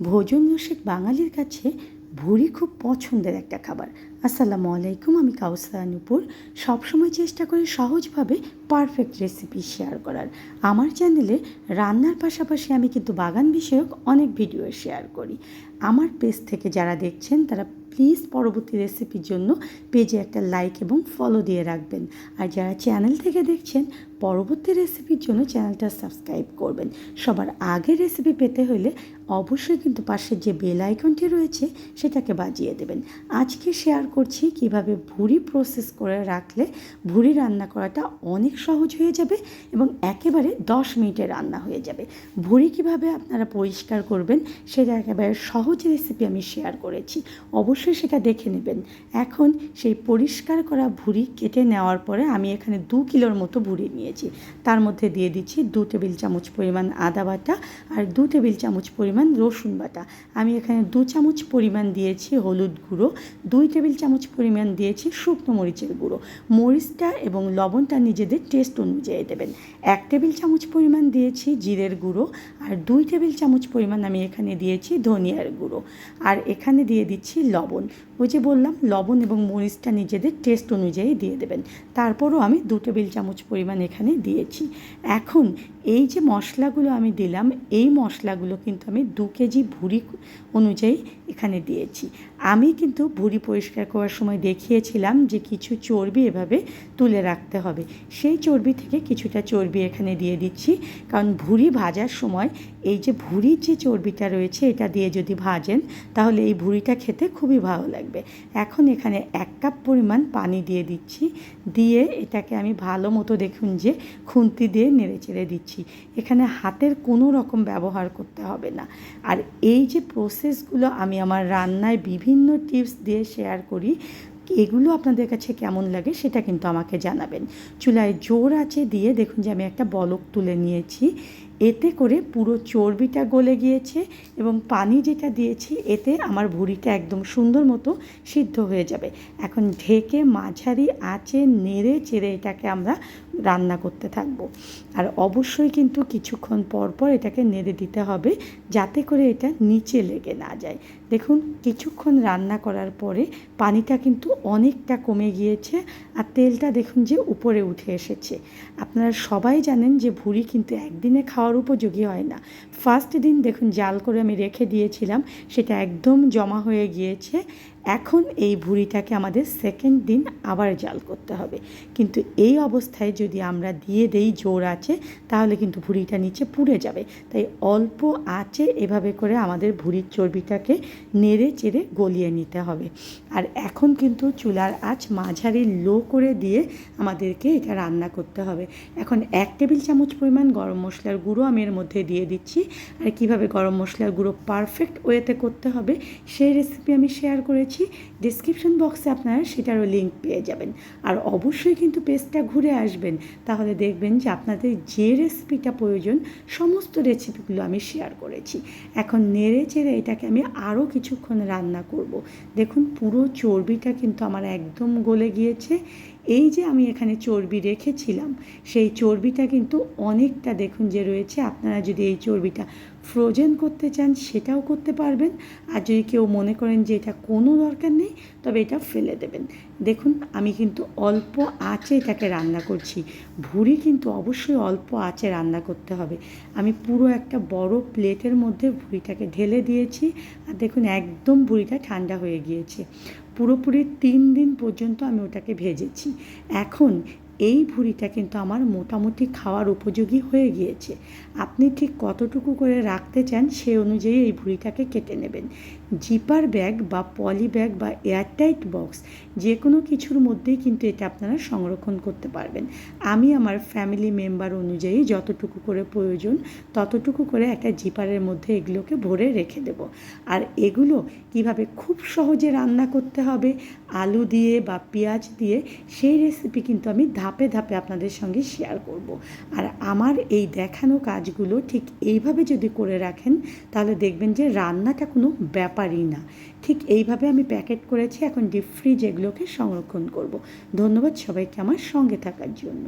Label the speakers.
Speaker 1: ভোজন রসিক বাঙালির কাছে ভুড়ি খুব পছন্দের একটা খাবার। আসসালামু আলাইকুম, আমি কাউসারা নূপুর সবসময় চেষ্টা করি সহজভাবে পারফেক্ট রেসিপি শেয়ার করার। আমার চ্যানেলে রান্নার পাশাপাশি আমি কিন্তু বাগান বিষয়ক অনেক ভিডিও শেয়ার করি। আমার পেজ থেকে যারা দেখছেন, তারা প্লিজ পরবর্তী রেসিপির জন্য পেজে একটা লাইক এবং ফলো দিয়ে রাখবেন। আর যারা চ্যানেল থেকে দেখছেন পরবর্তী রেসিপির জন্য চ্যানেলটা সাবস্ক্রাইব করবেন। সবার আগে রেসিপি পেতে হলে অবশ্যই কিন্তু পাশের যে বেল আইকনটি রয়েছে, সেটাকে বাজিয়ে দেবেন। আজকে শেয়ার করছি কীভাবে ভুড়ি প্রসেস করে রাখলে ভুড়ি রান্না করাটা অনেক সহজ হয়ে যাবে এবং একেবারে দশ মিনিটে রান্না হয়ে যাবে। ভুড়ি কীভাবে আপনারা পরিষ্কার করবেন, সেটা একেবারে সহজ রেসিপি আমি শেয়ার করেছি। অবশ্যই সেটা দেখে নেবেন। এখন সেই পরিষ্কার করা ভুড়ি কেটে নেওয়ার পরে আমি এখানে দু কিলোর মতো ভুড়ি নিয়েছি। তার মধ্যে দিয়ে দিচ্ছি দু টেবিল চামচ পরিমাণ আদা বাটা আর দু টেবিল চামচ পরিমাণ রসুন বাটা। আমি এখানে দু চামচ পরিমাণ দিয়েছি হলুদ গুঁড়ো, দুই টেবিল চামচ পরিমাণ দিয়েছি শুকনো মরিচের গুঁড়ো। মরিচটা এবং লবণটা নিজেদের টেস্ট অনুযায়ী দেবেন। এক টেবিল চামচ পরিমাণ দিয়েছি জিরের গুঁড়ো আর দুই টেবিল চামচ পরিমাণ আমি এখানে দিয়েছি ধনিয়ার গুঁড়ো। আর এখানে দিয়ে দিচ্ছি লবণ। ওই যে বললাম, লবণ এবং মরিচটা নিজেদের টেস্ট অনুযায়ী দিয়ে দেবেন। তারপরও আমি দু টেবিল চামচ পরিমাণ এখানে দিয়েছি। এখন এই যে মশলাগুলো আমি দিলাম, এই মশলাগুলো কিন্তু আমি দু কেজি ভুড়ি অনুযায়ী এখানে দিয়েছি। আমি কিন্তু ভুড়ি পরিষ্কার করার সময় দেখিয়েছিলাম যে কিছু চর্বি এভাবে তুলে রাখতে হবে। সেই চর্বি থেকে কিছুটা চর্বি এখানে দিয়ে দিচ্ছি। কারণ ভুড়ি ভাজার সময় এই যে ভুড়ির যে চর্বিটা রয়েছে, এটা দিয়ে যদি ভাজেন, তাহলে এই ভুড়িটা খেতে খুবই ভালো লাগবে। এখন এখানে এক কাপ পরিমাণ পানি দিয়ে দিচ্ছি। দিয়ে এটাকে আমি ভালো মতো দেখুন যে খুন্তি দিয়ে নেড়ে চেড়ে দিচ্ছি। এখানে হাতের কোনো রকম ব্যবহার করতে হবে না। আর এই যে প্রসেসগুলো আমি আমার রান্নায় বিভিন্ন টিপস দিয়ে শেয়ার করি, এগুলো আপনাদের কাছে কেমন লাগে সেটা কিন্তু আমাকে জানাবেন। চুলায় জোর আছে দিয়ে দেখুন যে আমি একটা বলক তুলে নিয়েছি। এতে করে পুরো চর্বিটা গলে গিয়েছে এবং পানি যেটা দিয়েছি, এতে আমার ভুড়িটা একদম সুন্দর মতো সিদ্ধ হয়ে যাবে। এখন ঢেকে মাঝারি আঁচে নেড়ে চেড়ে এটাকে আমরা রান্না করতে থাকব। আর অবশ্যই কিন্তু কিছুক্ষণ পর পর এটাকে নেড়ে দিতে হবে যাতে করে এটা নিচে লেগে না যায়। দেখুন, কিছুক্ষণ রান্না করার পরে পানিটা কিন্তু অনেকটা কমে গিয়েছে আর তেলটা দেখুন যে উপরে উঠে এসেছে। আপনারা সবাই জানেন যে ভুড়ি কিন্তু একদিনে খাওয়ার উপযোগী হয় না। ফার্স্ট দিন দেখুন জাল করে আমি রেখে দিয়েছিলাম, সেটা একদম জমা হয়ে গিয়েছে। এখন এই ভুড়িটাকে আমাদের সেকেন্ড দিন আবার জাল করতে হবে। কিন্তু এই অবস্থায় যদি আমরা দিয়ে দেই জোর আছে, তাহলে কিন্তু ভুড়িটা নিচে পুড়ে যাবে। তাই অল্প আঁচে এভাবে করে আমাদের ভুড়ির চর্বিটাকে নেড়ে চেড়ে গলিয়ে নিতে হবে। আর এখন কিন্তু চুলার আঁচ মাঝারি লো করে দিয়ে আমাদেরকে এটা রান্না করতে হবে। এখন এক টেবিল চামচ পরিমাণ গরম মশলার গুঁড়ো আমি এর মধ্যে দিয়ে দিচ্ছি। আর কীভাবে গরম মশলার গুঁড়ো পারফেক্ট ওয়েতে করতে হবে, সেই রেসিপি আমি শেয়ার করেছি। ডিসক্রিপশন বক্সে আপনারা সেটারও লিঙ্ক পেয়ে যাবেন। আর অবশ্যই কিন্তু পেজটা ঘুরে আসবেন। তাহলে দেখবেন যে আপনাদের যে রেসিপিটা প্রয়োজন, সমস্ত রেসিপিগুলো আমি শেয়ার করেছি। এখন নেড়ে চেড়ে এটাকে আমি আরও কিছুক্ষণ রান্না করব। দেখুন, পুরো চর্বিটা কিন্তু আমার একদম গলে গিয়েছে। এই যে আমি এখানে চর্বি রেখেছিলাম, সেই চর্বিটা কিন্তু অনেকটা দেখুন যে রয়েছে। আপনারা যদি এই চর্বিটা ফ্রোজেন করতে চান, সেটাও করতে পারবেন। আর যদি কেউ মনে করেন যে এটা কোনো দরকার নেই, তবে এটা ফেলে দেবেন। দেখুন, আমি কিন্তু অল্প আঁচে এটাকে রান্না করছি। ভুড়ি কিন্তু অবশ্যই অল্প আঁচে রান্না করতে হবে। আমি পুরো একটা বড় প্লেটের মধ্যে ভুড়িটাকে ঢেলে দিয়েছি। আর দেখুন, একদম ভুড়িটা ঠান্ডা হয়ে গিয়েছে। পুরোপুরি তিন দিন পর্যন্ত আমি ওটাকে ভেজেছি। এখন এই ভুড়িটা কিন্তু আমার মোটামুটি খাওয়ার উপযোগী হয়ে গিয়েছে। আপনি ঠিক কতটুকু করে রাখতে চান সে অনুযায়ী এই ভুড়িটাকে কেটে নেবেন। জিপার ব্যাগ বা পলি ব্যাগ বা এয়ারটাইট বক্স যে কোনো কিছুর মধ্যেই কিন্তু এটা আপনারা সংরক্ষণ করতে পারবেন। আমি আমার ফ্যামিলি মেম্বার অনুযায়ী যতটুকু করে প্রয়োজন ততটুকু করে একটা জিপারের মধ্যে এগুলোকে ভরে রেখে দেব। আর এগুলো কীভাবে খুব সহজে রান্না করতে হবে, আলু দিয়ে বা পেঁয়াজ দিয়ে সেই রেসিপি কিন্তু আমি ধাপে ধাপে আপনাদের সঙ্গে শেয়ার করব। আর আমার এই দেখানো কাজগুলো ঠিক এইভাবে যদি করে রাখেন, তাহলে দেখবেন যে রান্নাটা কোনো ব্যাপারই না ঠিক এইভাবে আমি প্যাকেট করেছি, এখন ডিপ ফ্রিজ এগুলোকে সংরক্ষণ করব। ধন্যবাদ সবাইকে আমার সঙ্গে থাকার জন্য